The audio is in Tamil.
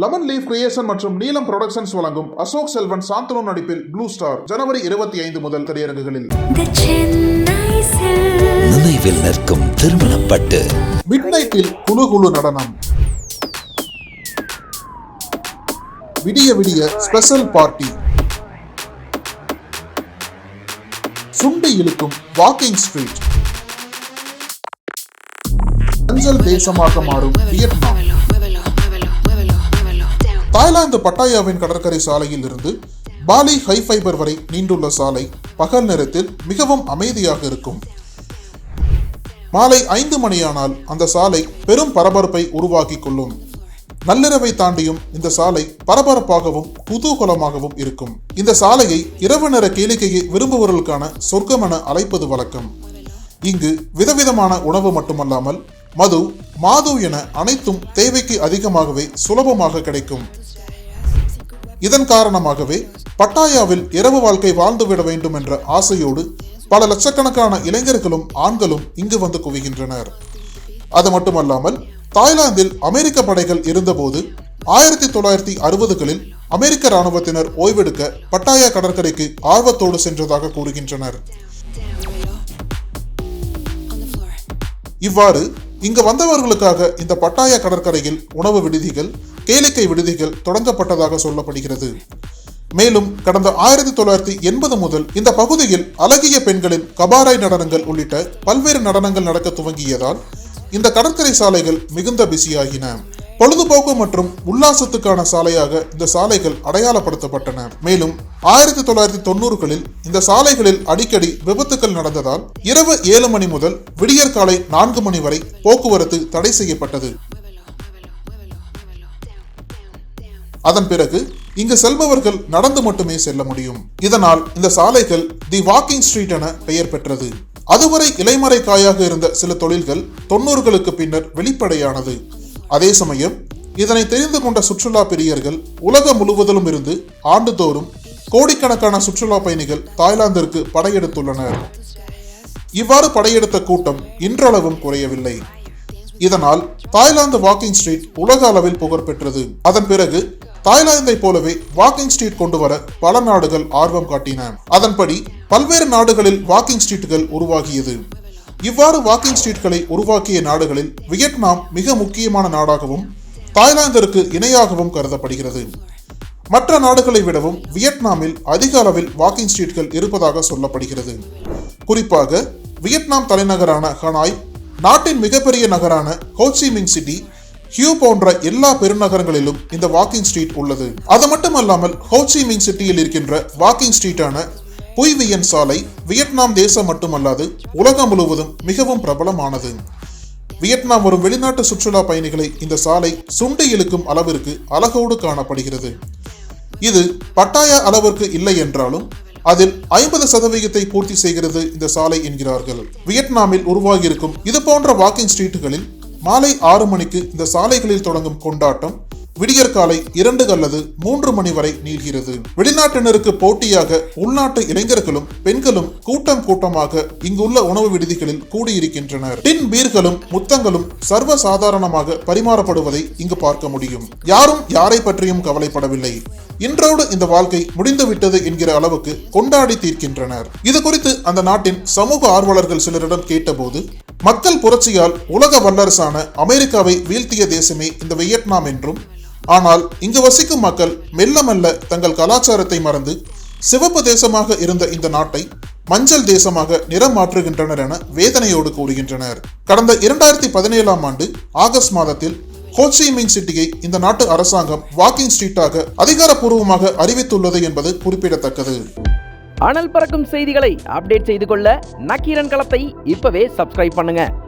லெமன் லீஃப் கிரியேஷன் மற்றும் நீலம் புரொடக்ஷன்ஸ் வழங்கும் அசோக் செல்வன் சாந்தனு நடிப்பில் ப்ளூ ஸ்டார் ஜனவரி இருபத்தி ஐந்து முதல் திரையரங்குகளில். The Chennai Silk. நினைவில் நிற்கும் திருமணப்பட்டு. மிட் நைட்டில் குழு குழு நடனம். விடிய விடிய ஸ்பெஷல் பார்ட்டி சுண்டி இழுக்கும் வாக்கிங் ஸ்ட்ரீட் அஞ்சல் தேசமாக மாறும் வியட்நாம் தாய்லாந்து பட்டாயாவின் கடற்கரை சாலையில் இருந்து பாலி ஹை ஃபைபர் வரை நீண்டுள்ள சாலை பகல் நேரத்தில் மிகவும் அமைதியாக இருக்கும். மாலை ஐந்து மணியானால் அந்த சாலை பெரும் பரபரப்பை உருவாக்கிக் கொள்ளும். நள்ளிரவை தாண்டியும் இந்த சாலை பரபரப்பாகவும் குதூகலமாகவும் இருக்கும். இந்த சாலையை இரவு நேர கேளிக்கையை விரும்புபவர்களுக்கான சொர்க்கமென அழைப்பது வழக்கம். இங்கு விதவிதமான உணவு மட்டுமல்லாமல் மது மாது என அனைத்தும் தேவைக்கு அதிகமாகவே சுலபமாக கிடைக்கும். இதன் காரணமாகவே பட்டாயாவில் இரவு வாழ்க்கை வாழ்ந்துவிட வேண்டும் என்ற ஆசையோடு பல லட்சக்கணக்கான இளைஞர்களும் ஆண்களும் இங்கு வந்து குவிகின்றனர். அது மட்டுமல்லாமல் தாய்லாந்தில் அமெரிக்க படைகள் இருந்தபோது ஆயிரத்தி தொள்ளாயிரத்தி அறுபதுகளில் அமெரிக்க இராணுவத்தினர் ஓய்வெடுக்க பட்டாயா கடற்கரைக்கு ஆர்வத்தோடு சென்றதாக கூறுகின்றனர். இவ்வாறு இங்கு வந்தவர்களுக்காக இந்த பட்டாய கடற்கரையில் உணவு விடுதிகள் கேளிக்கை விடுதிகள் தொடங்கப்பட்டதாக சொல்லப்படுகிறது. மேலும் கடந்த ஆயிரத்தி தொள்ளாயிரத்தி எண்பது முதல் இந்த பகுதியில் அழகிய பெண்களின் கபாராய் நடனங்கள் உள்ளிட்ட பல்வேறு நடனங்கள் நடக்க துவங்கியதால் இந்த கடற்கரை சாலைகள் மிகுந்த பிஸியாகின. பொழுதுபோக்கு மற்றும் உல்லாசத்துக்கான சாலையாக இந்த சாலைகள் அடையாளப்படுத்தப்பட்டன. மேலும் ஆயிரத்தி தொள்ளாயிரத்தி தொண்ணூறுகளில் இந்த சாலைகளில் அடிக்கடி விபத்துக்கள் நடந்ததால் இரவு ஏழு மணி முதல் விடியற் காலை நான்கு மணி வரை போக்குவரத்து தடை செய்யப்பட்டது. அதன் பிறகு இங்கு செல்பவர்கள் நடந்து மட்டுமே செல்ல முடியும். இதனால் இந்த சாலைகள் தி வாக்கிங் ஸ்ட்ரீட் என பெயர் பெற்றது. அதுவரை இலைமறை காயாக இருந்த சில தொழில்கள் தொண்ணூறுகளுக்கு பின்னர் வெளிப்படையானது. அதே சமயம் இதனை தெரிந்து கொண்ட சுற்றுலா பிரியர்கள் உலகம் முழுவதிலும் இருந்து ஆண்டுதோறும் கோடிக்கணக்கான சுற்றுலா பயணிகள் தாய்லாந்திற்கு படையெடுத்துள்ளனர். இவ்வாறு படையெடுத்த கூட்டம் இன்றளவும் குறையவில்லை. இதனால் தாய்லாந்து வாக்கிங் ஸ்ட்ரீட் உலக அளவில் புகழ் பெற்றது. அதன் பிறகு தாய்லாந்தை போலவே வாக்கிங் ஸ்ட்ரீட் கொண்டு வர பல நாடுகள் ஆர்வம் காட்டின. அதன்படி பல்வேறு நாடுகளில் வாக்கிங் ஸ்ட்ரீட்டுகள் உருவாகியது. இவ்வாறு வாக்கிங் ஸ்ட்ரீட்களை உருவாக்கிய நாடுகளில் வியட்நாம் மிக முக்கியமான நாடாகவும் தாய்லாந்திற்கு இணையாகவும் கருதப்படுகிறது. மற்ற நாடுகளை விடவும் வியட்நாமில் அதிக அளவில் வாக்கிங் ஸ்ட்ரீட்கள் இருப்பதாக சொல்லப்படுகிறது. குறிப்பாக வியட்நாம் தலைநகரான ஹனாய் நாட்டின் மிகப்பெரிய நகரான ஹோச்சிமிங் சிட்டி ஹியூ போன்ற எல்லா பெருநகரங்களிலும் இந்த வாக்கிங் ஸ்ட்ரீட் உள்ளது. அது மட்டுமல்லாமல் ஹோச்சிமிங் சிட்டியில் இருக்கின்ற வாக்கிங் ஸ்ட்ரீட்டான புய்வியன் சாலை வியட்நாம் தேசம் மட்டுமல்லாது உலகம் முழுவதும் மிகவும் பிரபலமானது. வியட்நாம் வரும் வெளிநாட்டு சுற்றுலா பயணிகளை இந்த சாலை சுண்டி இழுக்கும் அளவிற்கு அழகோடு காணப்படுகிறது. இது பட்டாய அளவிற்கு இல்லை என்றாலும் அதில் ஐம்பது சதவிகிதத்தை பூர்த்தி செய்கிறது இந்த சாலை என்கிறார்கள். வியட்நாமில் உருவாகியிருக்கும் இது போன்ற வாக்கிங் ஸ்ட்ரீட்டுகளில் மாலை ஆறு மணிக்கு இந்த சாலைகளில் தொடங்கும் கொண்டாட்டம் விடியற் காலை இரண்டு அல்லது மூன்று மணி வரை நீள்கிறது. வெளிநாட்டினருக்கு போட்டியாக உள்நாட்டு இளைஞர்களும் பெண்களும் கூட்டம் கூட்டமாக இங்குள்ள உணவு விடுதிகளில் கூடியிருக்கின்றனர். டின் பீர்களும் முத்தங்களும் சர்வ சாதாரணமாக பரிமாறப்படுவதை இங்கு பார்க்க முடியும். யாரும் யாரை பற்றியும் கவலைப்படவில்லை. இன்றோடு இந்த வாழ்க்கை முடிந்துவிட்டது என்கிற அளவுக்கு கொண்டாடி தீர்க்கின்றனர். இது குறித்து அந்த நாட்டின் சமூக ஆர்வலர்கள் சிலரிடம் கேட்டபோது மக்கள் புரட்சியால் உலக வல்லரசான அமெரிக்காவை வீழ்த்திய தேசமே இந்த வியட்நாம் என்றும் ஆனால் இங்கு வசிக்கும் மக்கள் மெல்ல மெல்ல தங்கள் கலாச்சாரத்தை மறந்து சிவப்பு தேசமாக இருந்த இந்த நாட்டை மஞ்சள் தேசமாக நிறம் மாற்றுகின்றனர் என வேதனையோடு கூறுகின்றனர். கடந்த இரண்டாயிரத்தி பதினேழாம் ஆண்டு ஆகஸ்ட் மாதத்தில் ஹோச்சிமின் சிட்டியை இந்த நாட்டு அரசாங்கம் வாக்கிங் ஸ்ட்ரீட்டாக அதிகாரப்பூர்வமாக அறிவித்துள்ளது என்பது குறிப்பிடத்தக்கது. அனல் பறக்கும் செய்திகளை அப்டேட் செய்து கொள்ள நக்கீரன் களத்தை இப்பவே சப்ஸ்கிரைப் பண்ணுங்க.